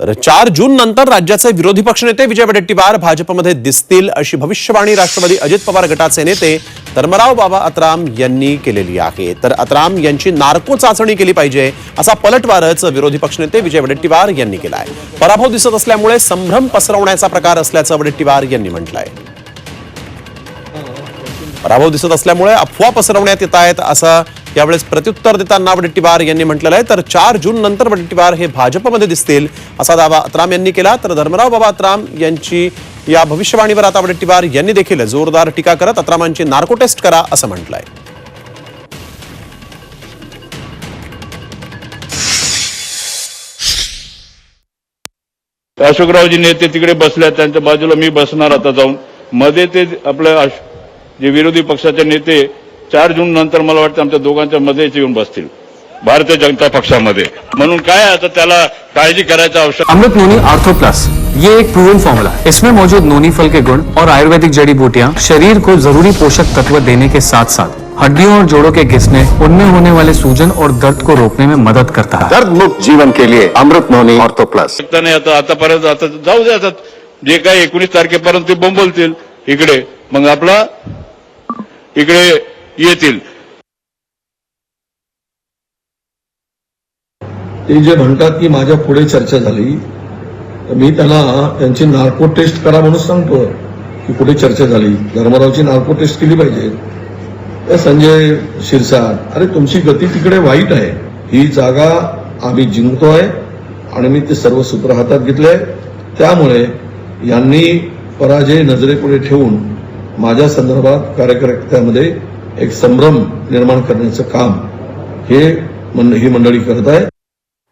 तर चार जून नंतर राज्याचे विरोधी पक्षनेते विजय वडेट्टीवार भाजपमध्ये दिसतील अशी भविष्यवाणी राष्ट्रवादी अजित पवार गटाचे नेते धर्मराव बाबा अत्राम यांनी केलेली आहे. तर अत्राम यांची नार्को चाचणी केली पाहिजे असा पलटवारच विरोधी पक्षनेते विजय वडेट्टीवार यांनी केला आहे पराभव दिसत असल्यामुळे संभ्रम पसरवण्याचा प्रकार असल्याचं वडेट्टीवार यांनी म्हटलंय. पराभव दिसत असल्यामुळे अफवा पसरवण्यात येत आहेत असं यावेळेस प्रत्युत्तर देताना वडेट्टीवार यांनी म्हटलेलं आहे तर चार जून नंतर वडेट्टीवार हे भाजपमध्ये दिसतील असा दावा अत्राम यांनी केला. तर धर्मराव बाबा अत्राम यांची या भविष्यवाणीवर आता वडेट्टीवार यांनी देखील जोरदार टीका करत अत्रामांची नार्को टेस्ट करा असं म्हटलंय. अशोकरावजी नेते तिकडे बसले त्यांच्या बाजूला मी बसणार आता जाऊन. मध्ये ते आपल्या जे विरोधी पक्षाचे नेते चार जून नंतर मला वाटतं आमच्या दोघांच्या मध्येच येऊन बसतील. भारतीय जनता पक्षामध्ये. म्हणून काय आता त्याला काळजी करायचं आवश्यक? Amrit noni ortho plus. ये एक प्रूवन फॉर्मूला इसमें मौजूद नोनी फल के गुण और आयुर्वेदिक जड़ी बूटियाँ शरीर को जरूरी पोषक तत्व देने के साथ साथ हड्डियों और जोड़ों के घिसने उनमें होने वाले सूजन और दर्द को रोकने में मदद करता है। दर्द मुक्त जीवन के लिए अमृत नोनी ऑर्थो प्लस। नाही आता आतापर्यंत आता जाऊ दे आता जे काही एकोणीस तारखेपर्यंत ते बोंबलतील. इकडे. मग आपला इकडे येतील. ते जे म्हणतात की माझ्या पुढे चर्चा झाली तर मी त्यांना त्यांची नार्को टेस्ट करा म्हणून सांगतो की पुढे चर्चा झाली. धर्मरावची नार्को टेस्ट केली पाहिजे. तर संजय शिरसाट अरे तुमची गती तिकडे वाईट आहे. ही जागा आम्ही जिंकतोय आणि मी ते सर्व सूत्र हातात घेतले त्यामुळे यांनी पराजय नजरेपुढे ठेवून माझ्या संदर्भात कार्यकर्त्यामध्ये एक संभ्रम निर्माण करण्याचं काम हे मंड- ही मंडळी करत आहे.